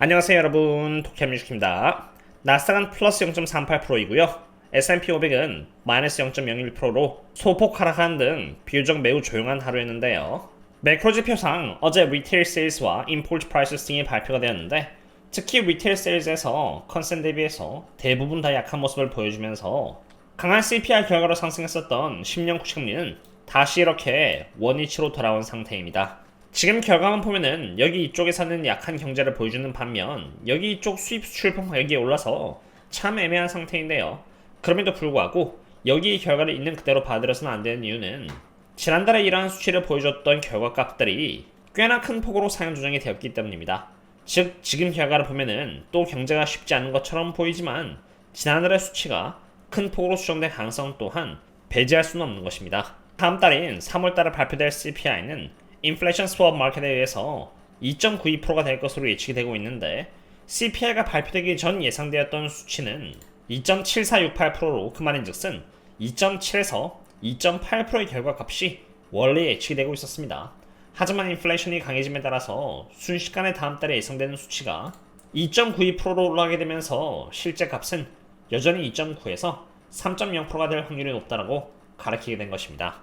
안녕하세요 여러분. 도쿄뮤직입니다. 나스닥은 플러스 0.38%이고요. S&P 500은 마이너스 0.01%로 소폭 하락한 등 비교적 매우 조용한 하루였는데요. 매크로 지표상 어제 리테일 세일즈와 임포트 프라이스 등이 발표가 되었는데 특히 리테일 세일즈에서 컨센 대비해서 대부분 다 약한 모습을 보여주면서 강한 CPI 결과로 상승했었던 10년 국채금리는 다시 이렇게 원위치로 돌아온 상태입니다. 지금 결과만 보면은 여기 이쪽에서는 약한 경제를 보여주는 반면 여기 이쪽 수입 수출품 가격이 올라서 참 애매한 상태인데요. 그럼에도 불구하고 여기 이 결과를 있는 그대로 받아들여서는 안 되는 이유는 지난달에 이러한 수치를 보여줬던 결과값들이 꽤나 큰 폭으로 상향 조정이 되었기 때문입니다. 즉 지금 결과를 보면은 또 경제가 쉽지 않은 것처럼 보이지만 지난달의 수치가 큰 폭으로 수정될 가능성 또한 배제할 수는 없는 것입니다. 다음 달인 3월 달에 발표될 CPI는 인플레이션 스왑 마켓에 의해서 2.92%가 될 것으로 예측이 되고 있는데 CPI가 발표되기 전 예상되었던 수치는 2.7468%로 그 말인즉슨 2.7에서 2.8%의 결과값이 원래 예측이 되고 있었습니다. 하지만 인플레이션이 강해짐에 따라서 순식간에 다음 달에 예상되는 수치가 2.92%로 올라가게 되면서 실제 값은 여전히 2.9에서 3.0%가 될 확률이 높다라고 가르치게 된 것입니다.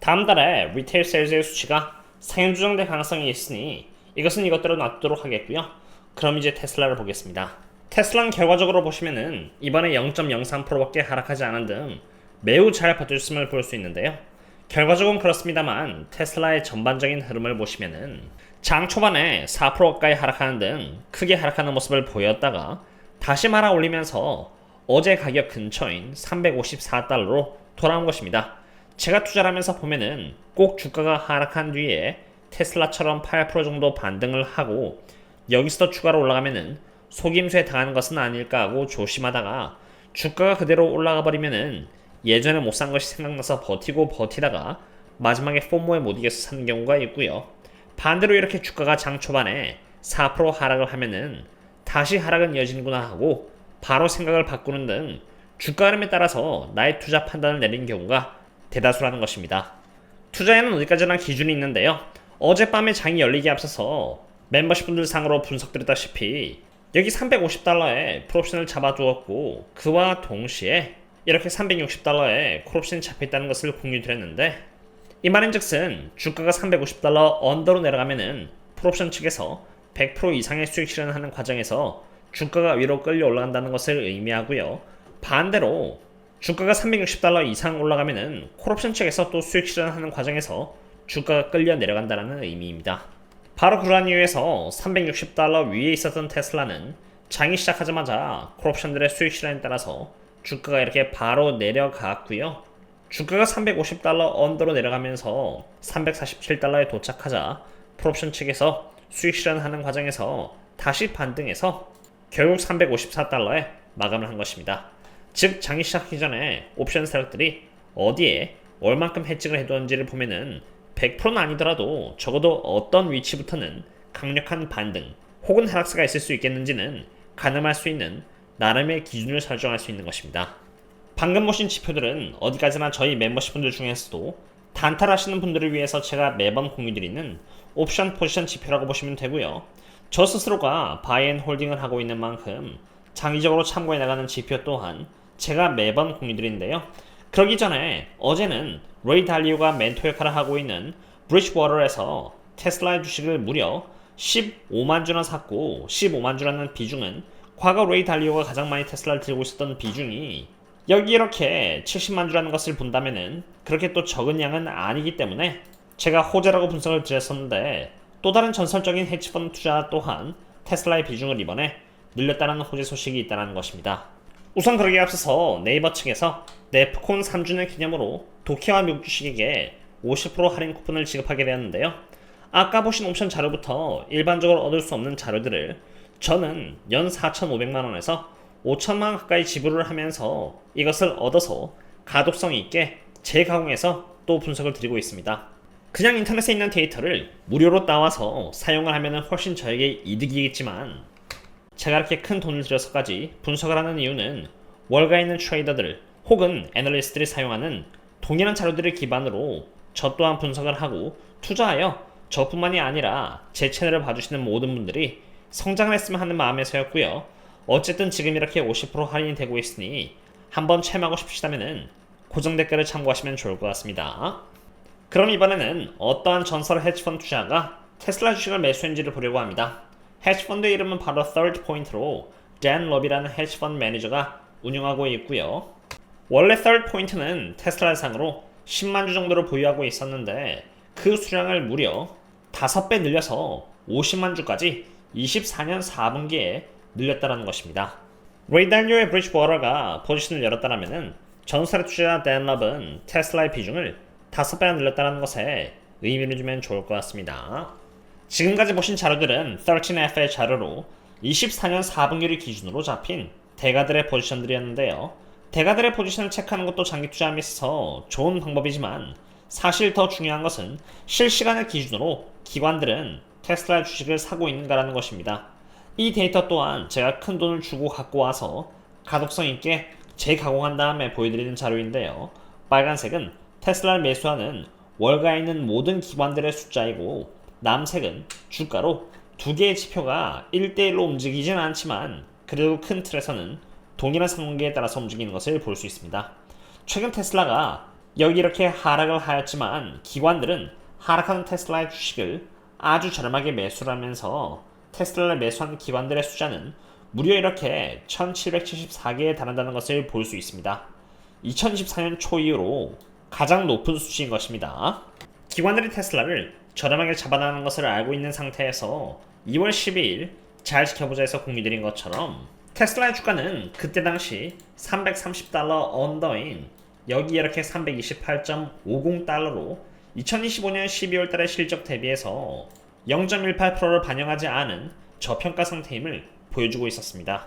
다음 달에 리테일 세일즈의 수치가 상향 조정될 가능성이 있으니 이것은 이것대로 놔두도록 하겠고요. 그럼 이제 테슬라를 보겠습니다. 테슬라는 결과적으로 보시면은 이번에 0.03%밖에 하락하지 않은 등 매우 잘 버텼음을 볼 수 있는데요. 결과적으로 그렇습니다만 테슬라의 전반적인 흐름을 보시면은 장 초반에 4% 가까이 하락하는 등 크게 하락하는 모습을 보였다가 다시 말아 올리면서 어제 가격 근처인 354달러로 돌아온 것입니다. 제가 투자를 하면서 보면은 꼭 주가가 하락한 뒤에 테슬라처럼 8% 정도 반등을 하고 여기서 더 추가로 올라가면은 속임수에 당하는 것은 아닐까 하고 조심하다가 주가가 그대로 올라가 버리면은 예전에 못 산 것이 생각나서 버티고 버티다가 마지막에 포모에 못 이겨서 사는 경우가 있고요. 반대로 이렇게 주가가 장 초반에 4% 하락을 하면은 다시 하락은 이어지는구나 하고 바로 생각을 바꾸는 등 주가 흐름에 따라서 나의 투자 판단을 내린 경우가 대다수라는 것입니다. 투자에는 어디까지나 기준이 있는데요. 어젯밤에 장이 열리기 앞서서 멤버십 분들 상으로 분석드렸다시피 여기 350달러에 풀옵션을 잡아두었고 그와 동시에 이렇게 360달러에 콜옵션이 잡혀있다는 것을 공유드렸는데 이 말인즉슨 주가가 350달러 언더로 내려가면은 풀옵션 측에서 100% 이상의 수익 실현하는 과정에서 주가가 위로 끌려 올라간다는 것을 의미하고요. 반대로 주가가 360달러 이상 올라가면은 콜옵션 측에서 또 수익 실현하는 과정에서 주가가 끌려 내려간다는 의미입니다. 바로 그러한 이유에서 360달러 위에 있었던 테슬라는 장이 시작하자마자 콜옵션들의 수익 실현에 따라서 주가가 이렇게 바로 내려갔고요. 주가가 350달러 언더로 내려가면서 347달러에 도착하자 풀옵션 측에서 수익 실현하는 과정에서 다시 반등해서 결국 354달러에 마감을 한 것입니다. 즉 장이 시작하기 전에 옵션 세력들이 어디에 얼만큼 해직을 해두었는지를 보면은 100%는 아니더라도 적어도 어떤 위치부터는 강력한 반등 혹은 하락세가 있을 수 있겠는지는 가늠할 수 있는 나름의 기준을 설정할 수 있는 것입니다. 방금 보신 지표들은 어디까지나 저희 멤버십 분들 중에서도 단타하시는 분들을 위해서 제가 매번 공유드리는 옵션 포지션 지표라고 보시면 되고요. 저 스스로가 바이앤 홀딩을 하고 있는 만큼 장기적으로 참고해 나가는 지표 또한 제가 매번 공유드리는데요. 그러기 전에 어제는 레이 달리오가 멘토 역할을 하고 있는 브리지워터에서 테슬라의 주식을 무려 15만 주나 샀고 15만 주라는 비중은 과거 레이 달리오가 가장 많이 테슬라를 들고 있었던 비중이 여기 이렇게 70만 주라는 것을 본다면은 그렇게 또 적은 양은 아니기 때문에 제가 호재라고 분석을 드렸었는데 또 다른 전설적인 헤지펀드 투자 또한 테슬라의 비중을 이번에 늘렸다는 호재 소식이 있다는 것입니다. 우선 그러기에 앞서서 네이버 측에서 네프콘 3주년 기념으로 도키와 미국 주식에게 50% 할인 쿠폰을 지급하게 되었는데요. 아까 보신 옵션 자료부터 일반적으로 얻을 수 없는 자료들을 저는 연 4,500만원에서 5천만원 가까이 지불을 하면서 이것을 얻어서 가독성 있게 재가공해서 또 분석을 드리고 있습니다. 그냥 인터넷에 있는 데이터를 무료로 따와서 사용을 하면 훨씬 저에게 이득이겠지만 제가 이렇게 큰 돈을 들여서까지 분석을 하는 이유는 월가에 있는 트레이더들 혹은 애널리스트들이 사용하는 동일한 자료들을 기반으로 저 또한 분석을 하고 투자하여 저뿐만이 아니라 제 채널을 봐주시는 모든 분들이 성장을 했으면 하는 마음에서였고요. 어쨌든 지금 이렇게 50% 할인이 되고 있으니 한번 체험하고 싶으시다면 고정 댓글을 참고하시면 좋을 것 같습니다. 그럼 이번에는 어떠한 전설 헤지펀드 투자가 테슬라 주식을 매수했는지를 보려고 합니다. 헤지펀드 이름은 바로 Third Point로 댄 러비라는 헤지펀드 매니저가 운영하고 있고요. 원래 Third Point는 테슬라 상으로 10만 주 정도를 보유하고 있었는데 그 수량을 무려 5배 늘려서 50만 주까지 24년 4분기에 늘렸다는 것입니다. 레이 달리오의 브리지워터가 포지션을 열었다면 전설의 투자자 댄 럽은 테슬라의 비중을 5배나 늘렸다는 것에 의미를 주면 좋을 것 같습니다. 지금까지 보신 자료들은 13F의 자료로 24년 4분기를 기준으로 잡힌 대가들의 포지션들이었는데요. 대가들의 포지션을 체크하는 것도 장기 투자함에 있어서 좋은 방법이지만 사실 더 중요한 것은 실시간을 기준으로 기관들은 테슬라 주식을 사고 있는가라는 것입니다. 이 데이터 또한 제가 큰 돈을 주고 갖고 와서 가독성 있게 재가공한 다음에 보여드리는 자료인데요. 빨간색은 테슬라를 매수하는 월가에 있는 모든 기관들의 숫자이고 남색은 주가로 두 개의 지표가 1대1로 움직이진 않지만 그래도 큰 틀에서는 동일한 상관계에 따라서 움직이는 것을 볼 수 있습니다. 최근 테슬라가 여기 이렇게 하락을 하였지만 기관들은 하락하는 테슬라의 주식을 아주 저렴하게 매수를 하면서 테슬라를 매수한 기관들의 숫자는 무려 이렇게 1774개에 달한다는 것을 볼 수 있습니다. 2024년 초 이후로 가장 높은 수치인 것입니다. 기관들이 테슬라를 저렴하게 잡아나가는 것을 알고 있는 상태에서 2월 12일 잘 지켜보자 해서 공유드린 것처럼 테슬라의 주가는 그때 당시 330달러 언더인 여기 이렇게 328.50달러로 2025년 12월 달의 실적 대비해서 0.18%를 반영하지 않은 저평가 상태임을 보여주고 있었습니다.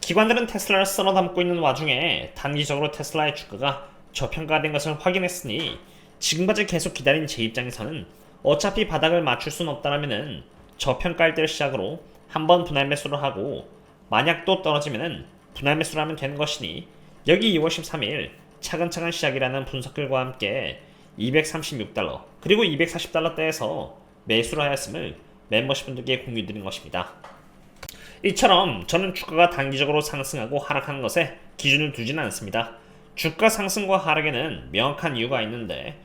기관들은 테슬라를 쓸어 담고 있는 와중에 단기적으로 테슬라의 주가가 저평가된 것을 확인했으니 지금까지 계속 기다린 제 입장에서는 어차피 바닥을 맞출 순 없다라면은 저평가일 때를 시작으로 한번 분할 매수를 하고 만약 또 떨어지면은 분할 매수를 하면 되는 것이니 여기 2월 13일 차근차근 시작이라는 분석글과 함께 236달러 그리고 240달러대에서 매수를 하였음을 멤버십분들께 공유드린 것입니다. 이처럼 저는 주가가 단기적으로 상승하고 하락하는 것에 기준을 두지는 않습니다. 주가 상승과 하락에는 명확한 이유가 있는데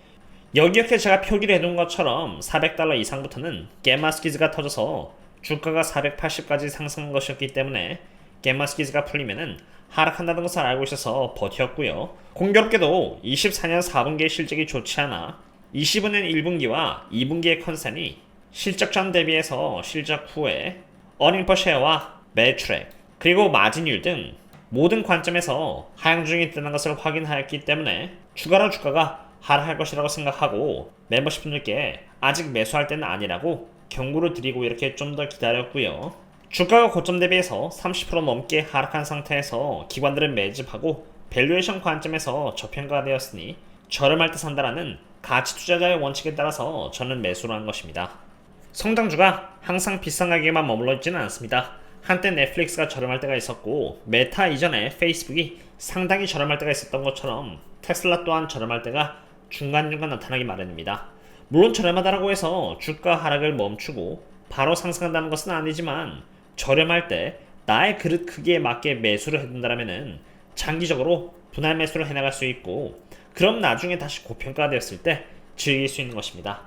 여기 이렇게 제가 표기를 해둔 것처럼 400달러 이상부터는 게마스키즈가 터져서 주가가 480까지 상승한 것이었기 때문에 게마스키즈가 풀리면은 하락한다는 것을 알고 있어서 버텼고요. 공교롭게도 24년 4분기의 실적이 좋지 않아 25년 1분기와 2분기의 컨센이 실적 전 대비해서 실적 후에 어닝 퍼 쉐어와 매트랙 그리고 마진율 등 모든 관점에서 하향 중에 있다는 것을 확인하였기 때문에 추가로 주가가 하락할 것이라고 생각하고 멤버십 분들께 아직 매수할 때는 아니라고 경고를 드리고 이렇게 좀 더 기다렸고요. 주가가 고점 대비해서 30% 넘게 하락한 상태에서 기관들은 매집하고 밸류에이션 관점에서 저평가가 되었으니 저렴할 때 산다라는 가치 투자자의 원칙에 따라서 저는 매수를 한 것입니다. 성장주가 항상 비싼 가격에만 머물러 있지는 않습니다. 한때 넷플릭스가 저렴할 때가 있었고 메타 이전에 페이스북이 상당히 저렴할 때가 있었던 것처럼 테슬라 또한 저렴할 때가 중간중간 나타나기 마련입니다. 물론 저렴하다라고 해서 주가 하락을 멈추고 바로 상승한다는 것은 아니지만 저렴할 때 나의 그릇 크기에 맞게 매수를 해둔다면 장기적으로 분할 매수를 해나갈 수 있고 그럼 나중에 다시 고평가가 되었을 때 즐길 수 있는 것입니다.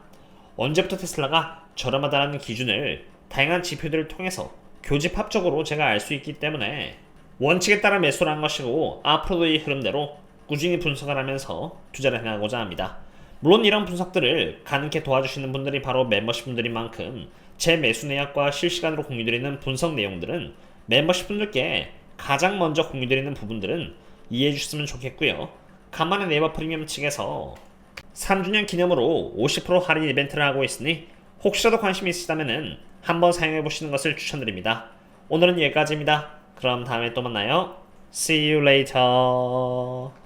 언제부터 테슬라가 저렴하다는 기준을 다양한 지표들을 통해서 교집합적으로 제가 알 수 있기 때문에 원칙에 따라 매수를 한 것이고 앞으로도 이 흐름대로 꾸준히 분석을 하면서 투자를 해나가고자 합니다. 물론 이런 분석들을 가능케 도와주시는 분들이 바로 멤버십 분들인 만큼 제 매수 내역과 실시간으로 공유드리는 분석 내용들은 멤버십 분들께 가장 먼저 공유드리는 부분들은 이해해 주셨으면 좋겠고요. 간만에 네이버 프리미엄 측에서 3주년 기념으로 50% 할인 이벤트를 하고 있으니 혹시라도 관심 있으시다면 한번 사용해 보시는 것을 추천드립니다. 오늘은 여기까지입니다. 그럼 다음에 또 만나요. See you later.